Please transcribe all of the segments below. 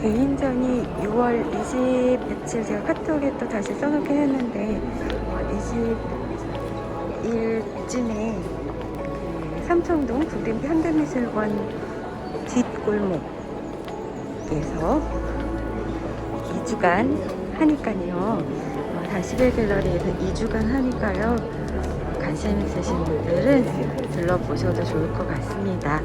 개인전이 6월 20 며칠 제가 카톡에 또 다시 써놓긴 했는데 20일쯤에 그 삼청동 구림비 현대미술관 뒷골목에서 2주간 하니까요. 어, 다시벨 갤러리에서 2주간 하니까요. 관심 있으신 분들은 들러보셔도 좋을 것 같습니다.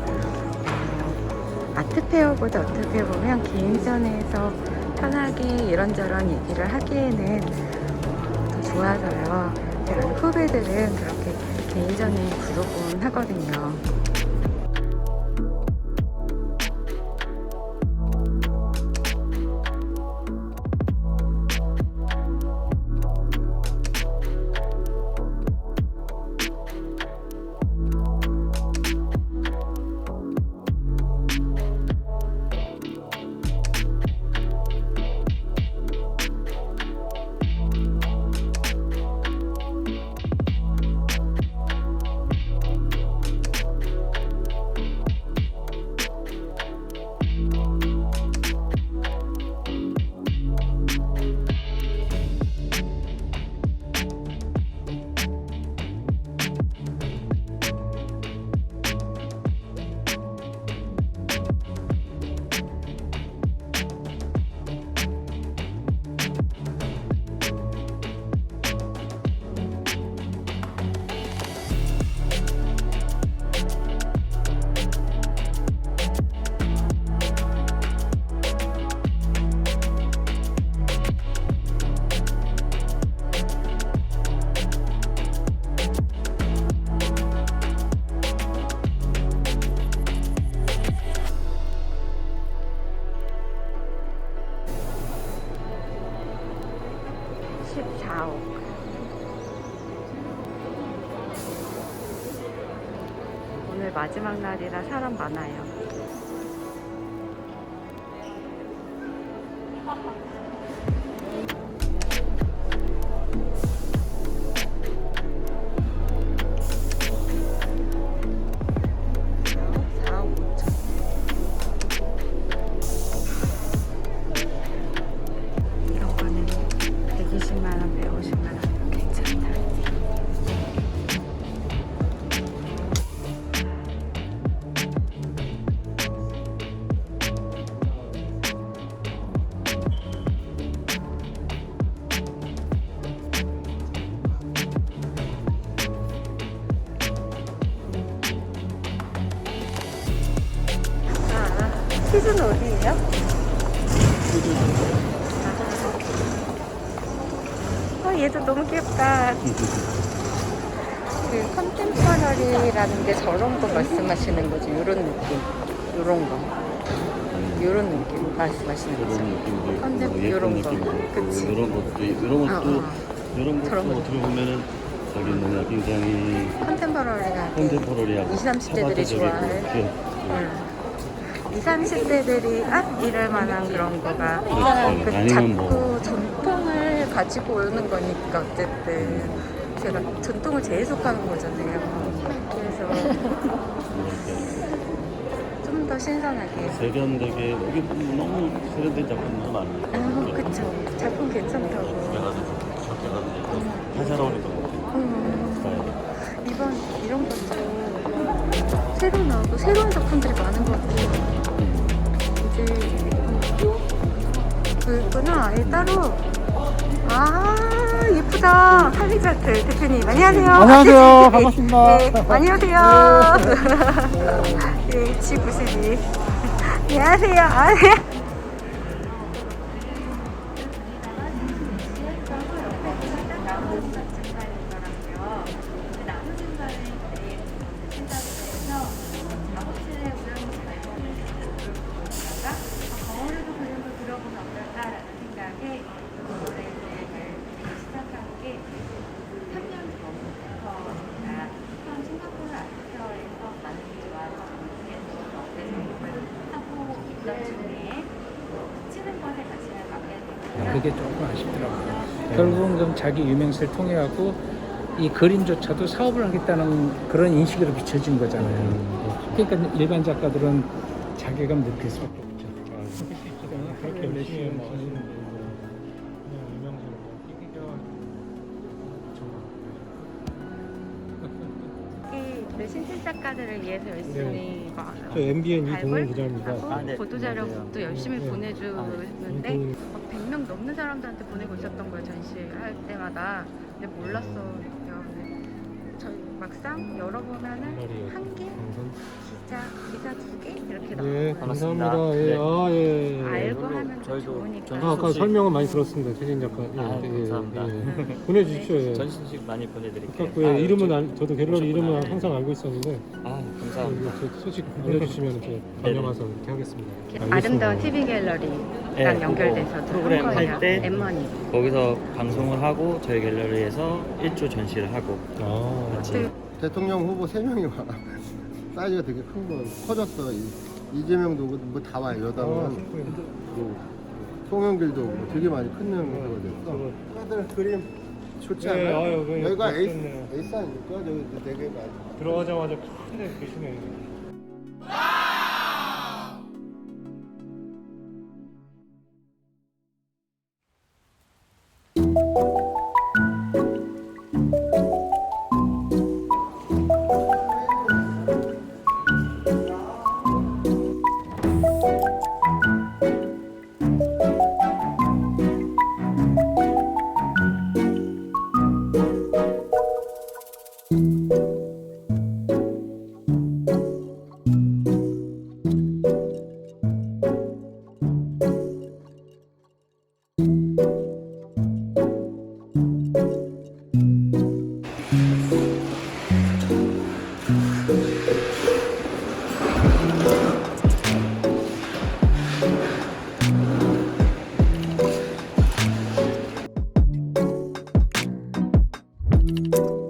어, 아트페어보다 어떻게 보면 개인전에서 편하게 이런저런 얘기를 하기에는 어, 더 좋아서요. 제가 후배들은 그렇게 개인전에 부르곤 하거든요. (14억) 오늘 마지막 날이라 사람 많아요. 아, 퀴즈는 어디예요? 아, 얘도 너무 귀엽다. 그 컨템퍼러리라는 게 저런 거 말씀하시는 거죠. 요런 느낌. 요런 거. 요런 느낌 말씀하시는 이런 거죠. 느낌도 컨셉 있고, 뭐 요런 예쁜 거. 느낌도 있고, 그치. 이런 것도 있- 이런 것도 어, 어. 이런 것도 저런 거. 어떻게 보면은 저기 뭐냐 굉장히 컨템퍼러리가 컨템포러리하고 20, 30 대들이 사바적이고 좋아할. 이렇게 응. 20, 30대들이 아 이럴 만한 그런 거가 그렇죠. 그 아니면 자꾸 뭐. 전통을 가지고 오는 거니까 어쨌든 제가 전통을 재해석하는 거잖아요. 그래서 좀 더 신선하게. 세련되게 이게 너무 세련된 작품도 많아요. 어, 그쵸. 작품 괜찮다고. 그래가지고 저렇게 화사로운 것 같아요. 음, 스타일. 이번 이런 것도 새로 나오고 새로운 작품들이 많은 것 같아요. 이제 그구나 아예 따로 아 예쁘다 할리자트 대표님 안녕하세요 안녕하세요. 아저씨. 반갑습니다. 네, 안녕하세요 네 G92 안녕하세요 아, 네. 그게 조금 아쉽더라고요. 결국은 좀 자기 유명세를 통해 갖고 이 그림조차도 사업을 하겠다는 그런 인식으로 비춰진 거잖아요. 그러니까 일반 작가들은 자괴감 느낄 수밖에 없죠. 그렇게 열심히 하시는데 이 신진 작가들을 위해서 열심히 막저 MBN 이동훈 기자입니다. 아, 네. 보도 자료도 열심히 네. 보내주는데 이 동훈 막 100명 넘는 사람들한테 보내고 있었던 거예요 전시할 때마다 근데 몰랐어요 근데 저희 막상 열어보면은 갤러리 한 개, 방송. 기자, 기사 두 개 이렇게 네, 나와요 반갑습니다. 감사합니다. 예, 네. 아, 예, 저희도 아, 아까 소식- 설명은 많이 들었습니다. 최진 작가. 예, 아, 예, 감사합니다. 예. 보내주십시오. 예. 전시 소식 많이 보내드릴게요. 그 예, 이름은 저- 알, 저도 갤러리 오셨구나. 이름은 항상 알고 있었는데 아 예, 감사합니다. 저 소식 알려주시면 이렇게 달려가서 이렇게 하겠습니다. 아름다운 TV 갤러리랑 네, 연결돼서 그거 프로그램 한할 거예요 때 엠머니 거기서 방송을 하고 저희 갤러리에서 1조 전시를 하고 아, 같이 대통령 후보 세 명이 와. 사이즈가 되게 큰 거, 커졌어. 이- 이재명도 뭐 다 와요. 아, 여당은 뭐 송영길도 오고 되게 많이 큰 명이 됐어. 다들 그림 좋지 네, 않아요? 아유, 네, 여기가 A, 좋겠네요. A 사이니까 저기 되게 많이. 들어가자마자 큰데 계시네. you